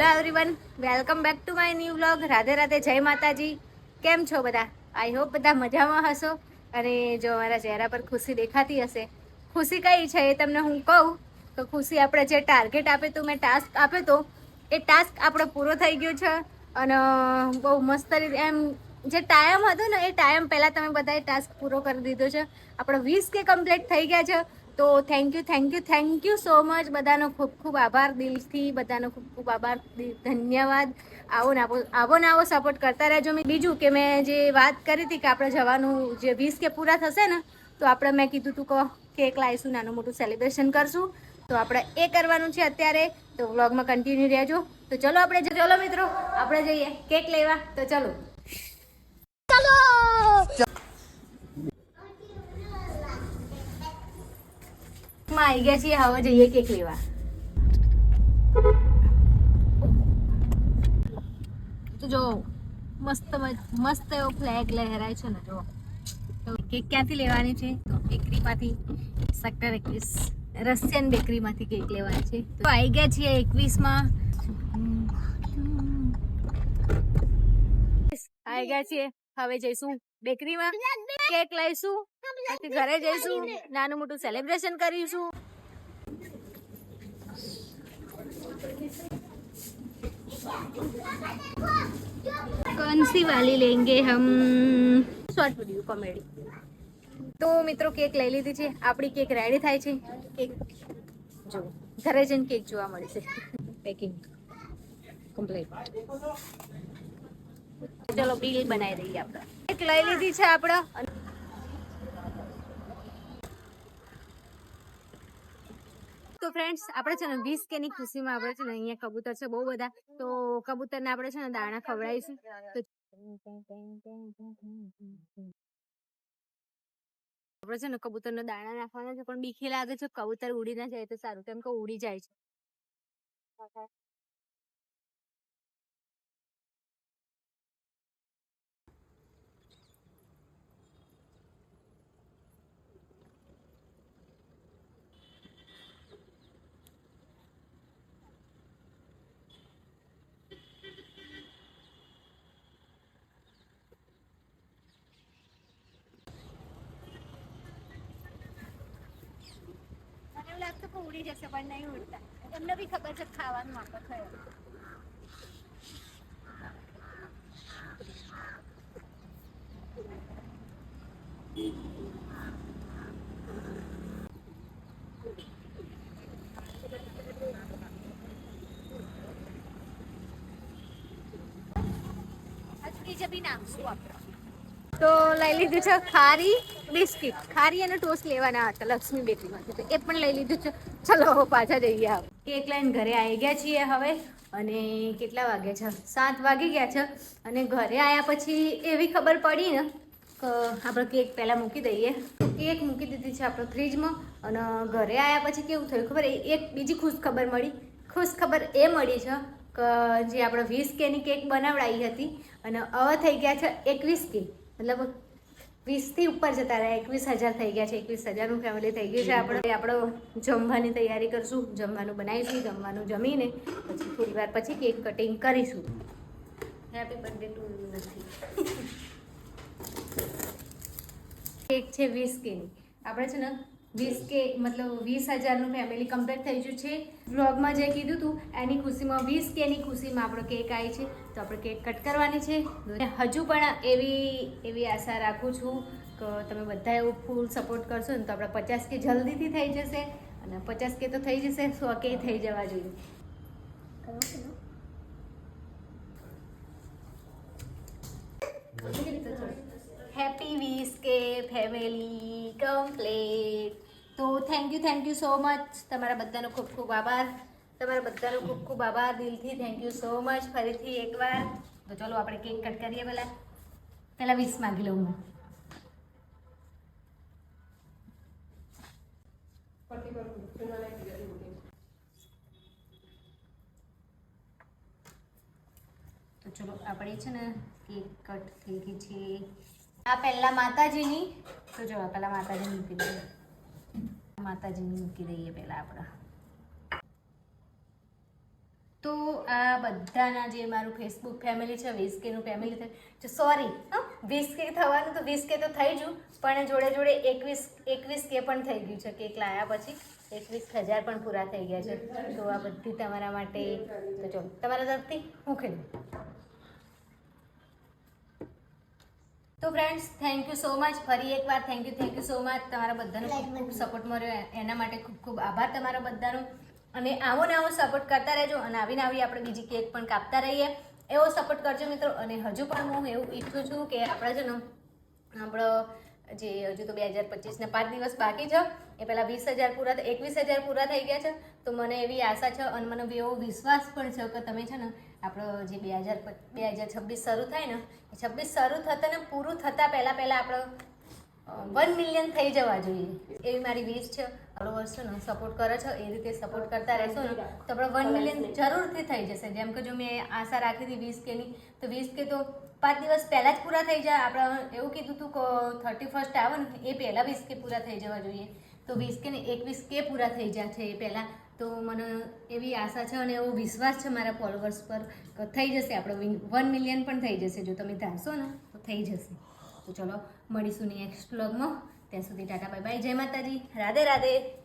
Hello everyone welcome back to my new vlog Radhe Radhe, જય માતાજી. કેમ છો બધા? આઈ હોપ બધા મજામાં હશો. અને જો મારા ચહેરા પર ખુશી દેખાતી હશે, ખુશી કઈ છે એ તમને હું કહું તો ખુશી આપણે જે ટાર્ગેટ આપ્યું હતું, મેં ટાસ્ક આપ્યો હતો, એ ટાસ્ક આપણો પૂરો થઈ ગયો છે. અને બહુ મસ્ત રીતે એમ જે ટાઈમ હતો ને, એ ટાઈમ પહેલાં તમે બધાએ ટાસ્ક પૂરો કરી દીધો છે. આપણો વીસ કે કમ્પ્લીટ થઈ ગયા છે. તો thank you thank you thank you so much બધાનો ખૂબ ખૂબ આભાર દિલથી, બધાનો ખૂબ ખૂબ આભાર ધન્યવાદ. આવો ને આવો આવો ને આવો સપોર્ટ કરતા રહેજો. મેં બીજું કે મેં જે વાત કરી હતી કે આપણે જવાનું જે વીસ કે પૂરા થશે ને, તો આપણે મેં કીધું તું કે કેક લાવીશું, નાનું મોટું સેલિબ્રેશન કરશું. તો આપણે એ કરવાનું છે અત્યારે. તો વ્લોગમાં કન્ટિન્યુ રહેજો. તો ચલો આપણે ચલો મિત્રો, આપણે જઈએ. કેક લેવા. તો ચલો! માં આવી ગયા છીએ, હવે જઈએ કેક લેવા. તો જો, મસ્ત મસ્ત એવો ફ્લેગ લહેરાય છે ને, જો. તો કેક ક્યાંથી લેવાની છે? તો બેકરીમાંથી સેક્ટર એકવીસ રશિયન બેકરીમાંથી કેક લેવાની છે. તો આવી ગયા છીએ એકવીસમાં. આવી ગયા છીએ. હવે જઈશું બેકરીમાં. કેક લઈશું. ઘરે જઈશું. નાનું મોટું સેલિબ્રેશન કરીશું. કોણ સી વાલી લેંગે હમ. શોર્ટ વિડિયો કોમેડી તો મિત્રો કેક લઈ લીધી છે. આપણી કેક રેડી થાય છે. કેક જો ઘરે જઈને કેક જોવા મળશે. પેકિંગ કમ્પ્લીટ ચલો બિલ બનાવી દઈએ આપણે. કેક લઈ લીધી છે આપણે. ફ્રેન્ડ્સ આપણે છે ને વીસ કે ની ખુશીમાં આપણે છે ને અહીંયા કબૂતર છે, બહુ બધા. તો કબૂતર ને આપણે છે ને દાણા ખવડાવીશું. તો આપણે છે ને કબૂતર કબૂતરનો દાણા નાખવાના છે, પણ બીખી લાગે છે કબૂતર ઉડી ના જાય તો સારું, કેમ કે ઉડી જાય છે મને એવું ઉડી જશે, પણ નહીં ઉડતા. એમને બી ખબર છે ખાવાનું આપણે? થયું તો લઈ લીધું છે ખારી બિસ્કિટ. ખારી અને ટોસ્ટ લેવાના હતા, લક્ષ્મી બેકરીમાંથી. તો એ પણ લઈ લીધું છે. ચલો પાછા જઈએ આવ. કેક લઈને ઘરે આવી ગયા છીએ હવે અને કેટલા વાગ્યા છે? સાત વાગી ગયા છે અને ઘરે આવ્યા પછી એવી ખબર પડી ને કે આપણે કેક પહેલાં મૂકી દઈએ. કેક મૂકી દીધી છે આપણે ફ્રીજમાં અને ઘરે આવ્યા પછી કેવું થયું ખબર? એક બીજી ખુશ ખબર મળી. ખુશ ખબર એ મળી છે કે જે આપણે વીસ કેની કેક બનાવડાવી હતી અને હવે થઈ ગયા છે એકવીસ કે મતલબ વીસથી ઉપર જતા રહ્યા. એકવીસ હજાર થઈ ગયા છે. એકવીસ હજારનું ફેમિલી થઈ ગયું છે. આપણે આપણો જમવાની તૈયારી કરશું. જમવાનું બનાવીશું, જમવાનું જમીને પછી થોડી વાર પછી કેક કટિંગ કરીશું. હેપી બર્થડે ટુ નથી. કેક છે વીસ કેની આપણે છે ને વીસ કે મતલબ વીસ હજારનું ફેમિલી કમ્પ્લીટ થઈ ગયું છે. વ્લોગમાં જે કીધું હતું એની ખુશીમાં વીસ કેની ખુશીમાં આપણો કેક આવી છે. તો આપણે કેક કટ કરવાની છે. હજુ પણ એવી એવી આશા રાખું છું કે તમે બધા એવું ફૂલ સપોર્ટ કરશો ને તો આપણે પચાસ કે જલ્દીથી થઈ જશે. અને પચાસ કે તો થઈ જશે સો કે થઈ જવા જોઈએ હેપી વીસ કે ફેમિલી કમ્પ્લીટ તો thank you thank you so much તમારા બધાનો ખૂબ ખૂબ આભાર. તમારા બધાનો ખૂબ ખૂબ આભાર. દિલથી થેન્ક યુ સો મચ ફરીથી એકવાર. તો ચલો આપણે કેક કટ કરીએ પહેલાં. પહેલાં વીસ માગી લઉં હું. તો ચલો આપણે છે ને કેક કટ થઈ ગઈ છે. આ પહેલા માતાજીની, તો જો પહેલા માતાજીની મૂકી દઈએ. માતાજીની મૂકી દઈએ પહેલા આપણે. તો આ બધાના જે મારું ફેસબુક ફેમિલી છે વીસ કેનું ફેમિલી જો સોરી હા વીસ કે થવાનું તો વીસ કે તો થઈ ગયું પણ જોડે જોડે એકવીસ એકવીસ કે પણ થઈ ગયું છે. કેક લાયા પછી એકવીસ હજાર પણ પૂરા થઈ ગયા છે. તો આ બધી તમારા માટે, તો ચલો તમારા તરફથી હું ખરીદું? તો friends thank you so much ફરી એકવાર thank you thank you so much તમારા બધાનો ખૂબ ખૂબ સપોર્ટ મળ્યો. એના માટે ખૂબ ખૂબ આભાર તમારા બધાનો. અને આવો ને આવો સપોર્ટ કરતા રહેજો અને આવીને આવી આપણે બીજી કેક પણ કાપતા રહીએ. એવો સપોર્ટ કરજો મિત્રો. અને હજુ પણ હું એવું ઈચ્છું છું કે આપણે છે ને આપણો જે હજુ તો બે હજાર પચીસના પાંચ દિવસ બાકી છે. એ પહેલાં વીસ હજાર પૂરા એકવીસ હજાર પૂરા થઈ ગયા છે. તો મને એવી આશા છે અને મને એવો વિશ્વાસ પણ છે કે તમે છે ને આપણો જે બે હજાર બે હજાર છવ્વીસ શરૂ થાય ને, એ છવ્વીસ શરૂ થતાં ને પૂરું થતાં પહેલાં પહેલાં આપણો વન મિલિયન થઈ જવા જોઈએ. એવી મારી વીસ છે. આપણો વર્ષો ને સપોર્ટ કરો છો, એ રીતે સપોર્ટ કરતા રહેશો ને, તો આપણે વન મિલિયન જરૂરથી થઈ જશે. જેમ કે જો મેં આશા રાખી હતી વીસ કેની તો વીસ કે તો પાંચ દિવસ પહેલાં જ પૂરા થઈ જાય. આપણે એવું કીધું હતું કે થર્ટી ફર્સ્ટ આવે ને, એ પહેલાં વીસ કે પૂરા થઈ જવા જોઈએ. તો વીસ કે ને એકવીસ કે પૂરા થઈ જાય છે એ પહેલાં. તો મને એવી આશા છે અને એવો વિશ્વાસ છે મારા ફોલોવર્સ પર થઈ જશે. આપણો વન મિલિયન પણ થઈ જશે. જો તમે ધારશો ને, તો થઈ જશે. તો ચલો, મળીશું નેક્સ્ટ બ્લોગમાં ત્યાં સુધી ટાટા બાય બાય જય માતાજી. રાધે રાધે